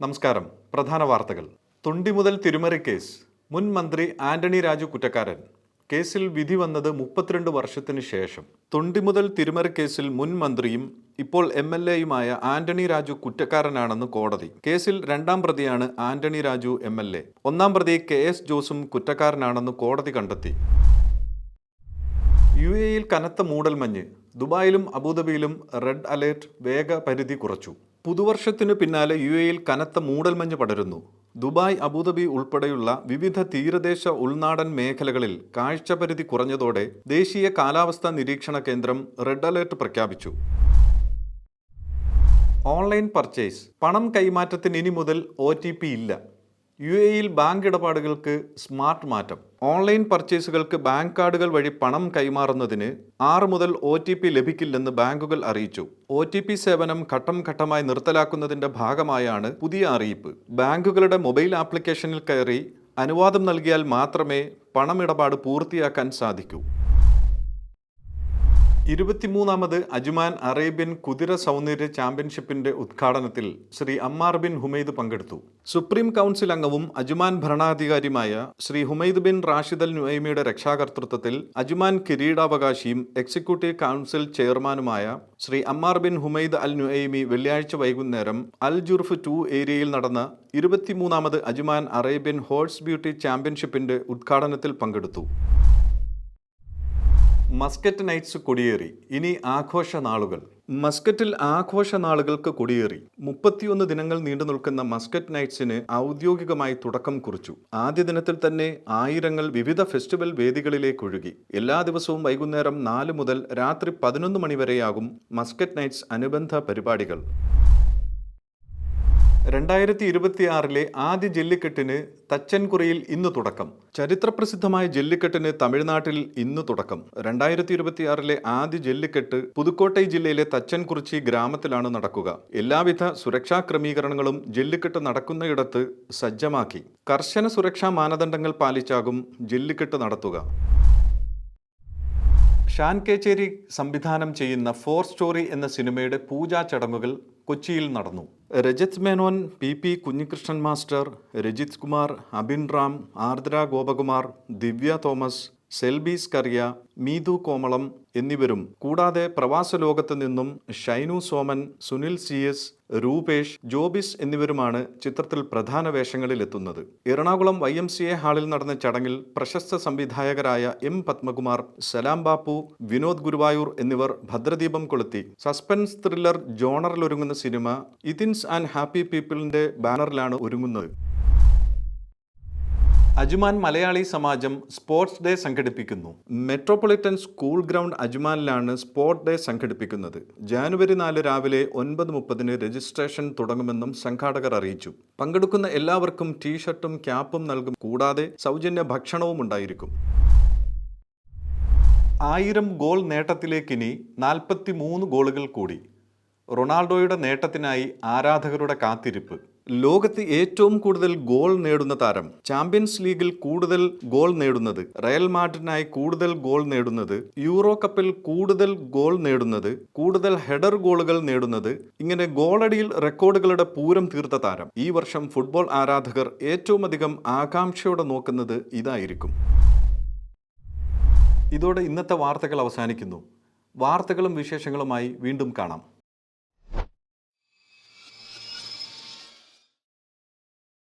നമസ്കാരം. പ്രധാന വാർത്തകൾ. തൊണ്ടി മുതൽ തിരുമറി കേസ്. മുൻ മന്ത്രി ആന്റണി രാജു കുറ്റക്കാരൻ. കേസിൽ വിധി വന്നത് മുപ്പത്തിരണ്ട് വർഷത്തിന് ശേഷം. തൊണ്ടി മുതൽ തിരുമറി കേസിൽ മുൻ മന്ത്രിയും ഇപ്പോൾ എം എൽ എയുമായ ആന്റണി രാജു കുറ്റക്കാരനാണെന്ന് കോടതി. കേസിൽ രണ്ടാം പ്രതിയാണ് Antony Raju M L A. ഒന്നാം പ്രതി കെ എസ് ജോസും കുറ്റക്കാരനാണെന്ന് കോടതി കണ്ടെത്തി. യു എയിൽ കനത്ത മൂടൽമഞ്ഞ്. ദുബായിലും അബുദാബിയിലും റെഡ് അലേർട്ട് വേഗപരിധി കുറച്ചു. പുതുവർഷത്തിനു പിന്നാലെ യു എയിൽ കനത്ത മൂടൽമഞ്ഞ് പടരുന്നു. ദുബായ് അബുദാബി ഉൾപ്പെടെയുള്ള വിവിധ തീരദേശ ഉൾനാടൻ മേഖലകളിൽ കാഴ്ചപരിധി കുറഞ്ഞതോടെ ദേശീയ കാലാവസ്ഥാ നിരീക്ഷണ കേന്ദ്രം റെഡ് അലേർട്ട് പ്രഖ്യാപിച്ചു. ഓൺലൈൻ പർച്ചേസ് പണം കൈമാറ്റത്തിന് ഇനി മുതൽ ഒ ഇല്ല. യു എയിൽ ബാങ്ക് ഇടപാടുകൾക്ക് സ്മാർട്ട് മാറ്റം. ഓൺലൈൻ പർച്ചേസുകൾക്ക് ബാങ്ക് കാർഡുകൾ വഴി പണം കൈമാറുന്നതിന് ആറ് മുതൽ ഒ ടി പി ലഭിക്കില്ലെന്ന് ബാങ്കുകൾ അറിയിച്ചു. ഒ ടി പി സേവനം ഘട്ടം ഘട്ടമായി നിർത്തലാക്കുന്നതിന്റെ ഭാഗമായാണ് പുതിയ അറിയിപ്പ്. ബാങ്കുകളുടെ മൊബൈൽ ആപ്ലിക്കേഷനിൽ കയറി അനുവാദം നൽകിയാൽ മാത്രമേ പണമിടപാട് പൂർത്തിയാക്കാൻ സാധിക്കൂ. ഇരുപത്തിമൂന്നാമത് അജ്മാൻ അറേബ്യൻ കുതിര സൗന്ദര്യ ചാമ്പ്യൻഷിപ്പിന്റെ ഉദ്ഘാടനത്തിൽ ശ്രീ അമ്മാർ ബിൻ ഹുമൈദ് പങ്കെടുത്തു. സുപ്രീം കൗൺസിൽ അംഗവും Ajman ഭരണാധികാരിയുമായ Shri Humaid bin Rashid Al നുഐമിയുടെ രക്ഷാകർതൃത്വത്തിൽ അജ്മാൻ കിരീടാവകാശിയും എക്സിക്യൂട്ടീവ് കൗൺസിൽ ചെയർമാനുമായ Shri Ammar bin Humaid Al Nuaimi വെള്ളിയാഴ്ച വൈകുന്നേരം അൽ ജുർഫ് ടു ഏരിയയിൽ നടന്ന ഇരുപത്തിമൂന്നാമത് അജ്മാൻ അറേബ്യൻ ഹോഴ്സ് ബ്യൂട്ടി ചാമ്പ്യൻഷിപ്പിന്റെ ഉദ്ഘാടനത്തിൽ പങ്കെടുത്തു. മസ്കറ്റ് നൈറ്റ്സ് കൊടിയേറി. ഇനി ആഘോഷ നാളുകൾ മസ്കറ്റിൽ ആഘോഷ നാളുകൾക്ക് കൊടിയേറി. മുപ്പത്തിയൊന്ന് ദിനങ്ങൾ നീണ്ടു നിൽക്കുന്ന മസ്കറ്റ് നൈറ്റ്സിന് ഔദ്യോഗികമായി തുടക്കം കുറിച്ചു. ആദ്യ ദിനത്തിൽ തന്നെ ആയിരങ്ങൾ വിവിധ ഫെസ്റ്റിവൽ വേദികളിലേക്ക് ഒഴുകി. എല്ലാ ദിവസവും വൈകുന്നേരം നാല് മുതൽ രാത്രി പതിനൊന്ന് മണിവരെയാകും മസ്കറ്റ് നൈറ്റ്സ് അനുബന്ധ പരിപാടികൾ. രണ്ടായിരത്തി ഇരുപത്തിയാറിലെ ആദ്യ ജല്ലിക്കെട്ടിന് തച്ചൻകുറിയിൽ ഇന്ന് തുടക്കം. ചരിത്രപ്രസിദ്ധമായ ജല്ലിക്കെട്ടിന് തമിഴ്നാട്ടിൽ ഇന്ന് തുടക്കം. രണ്ടായിരത്തി ഇരുപത്തിയാറിലെ ആദ്യ ജെല്ലിക്കെട്ട് പുതുക്കോട്ടൈ ജില്ലയിലെ തച്ചൻകുറിച്ചി ഗ്രാമത്തിലാണ് നടക്കുക. എല്ലാവിധ സുരക്ഷാ ക്രമീകരണങ്ങളും ജെല്ലിക്കെട്ട് നടക്കുന്നയിടത്ത് സജ്ജമാക്കി. കർശന സുരക്ഷാ മാനദണ്ഡങ്ങൾ പാലിച്ചാകും ജെല്ലിക്കെട്ട് നടത്തുക. ഷാൻ കേച്ചേരി സംവിധാനം ചെയ്യുന്ന ഫോർ സ്റ്റോറി എന്ന സിനിമയുടെ പൂജാ ചടങ്ങുകൾ കൊച്ചിയിൽ നടന്നു. Rajith Menon P P Kunhikrishnan master Rajith Kumar Abin Ram Ardra Gopakumar Divya Thomas Selbis Kariya Meethu Komalam എന്നിവരും കൂടാതെ പ്രവാസ ലോകത്ത് നിന്നും ഷൈനു സോമൻ സുനിൽ സി എസ് രൂപേഷ് ജോബിസ് എന്നിവരുമാണ് ചിത്രത്തിൽ പ്രധാന വേഷങ്ങളിലെത്തുന്നത് Ernakulam Y M C A ഹാളിൽ നടന്ന ചടങ്ങിൽ പ്രശസ്ത സംവിധായകരായ എം പത്മകുമാർ സലാം ബാപ്പു വിനോദ് ഗുരുവായൂർ എന്നിവർ ഭദ്രദീപം കൊളുത്തി. സസ്പെൻസ് ത്രില്ലർ ജോണറിൽ ഒരുങ്ങുന്ന സിനിമ ഇതിൻസ് ആൻഡ് ഹാപ്പി പീപ്പിളിന്റെ ബാനറിലാണ് ഒരുങ്ങുന്നത്. Ajman Malayali Samajam sports day സംഘടിപ്പിക്കുന്നു. മെട്രോപൊളിറ്റൻ സ്കൂൾ ഗ്രൗണ്ട് അജുമാനിലാണ് സ്പോർട്സ് ഡേ സംഘടിപ്പിക്കുന്നത്. ജാനുവരി നാല് രാവിലെ ഒൻപത് മുപ്പതിന് രജിസ്ട്രേഷൻ തുടങ്ങുമെന്നും സംഘാടകർ അറിയിച്ചു. പങ്കെടുക്കുന്ന എല്ലാവർക്കും ടീഷർട്ടും ക്യാപ്പും നൽകും. കൂടാതെ സൗജന്യ ഭക്ഷണവും ഉണ്ടായിരിക്കും. ആയിരം ഗോൾ നേട്ടത്തിലേക്കിനി നാൽപ്പത്തി മൂന്ന് ഗോളുകൾ കൂടി. റൊണാൾഡോയുടെ നേട്ടത്തിനായി ആരാധകരുടെ കാത്തിരിപ്പ്. ലോകത്ത് ഏറ്റവും കൂടുതൽ ഗോൾ നേടുന്ന താരം ചാമ്പ്യൻസ് ലീഗിൽ കൂടുതൽ ഗോൾ നേടുന്നത് റയൽ മാഡ്രിഡിനായി കൂടുതൽ ഗോൾ നേടുന്നത് യൂറോ കപ്പിൽ കൂടുതൽ ഗോൾ നേടുന്നത് കൂടുതൽ ഹെഡർ ഗോളുകൾ നേടുന്നത് ഇങ്ങനെ ഗോളടിയിൽ റെക്കോർഡുകളുടെ പൂരം തീർത്ത താരം. ഈ വർഷം ഫുട്ബോൾ ആരാധകർ ഏറ്റവും അധികം ആകാംക്ഷയോടെ നോക്കുന്നത് ഇതായിരിക്കും. ഇതോടെ ഇന്നത്തെ വാർത്തകൾ അവസാനിക്കുന്നു. വാർത്തകളും വിശേഷങ്ങളുമായി വീണ്ടും കാണാം.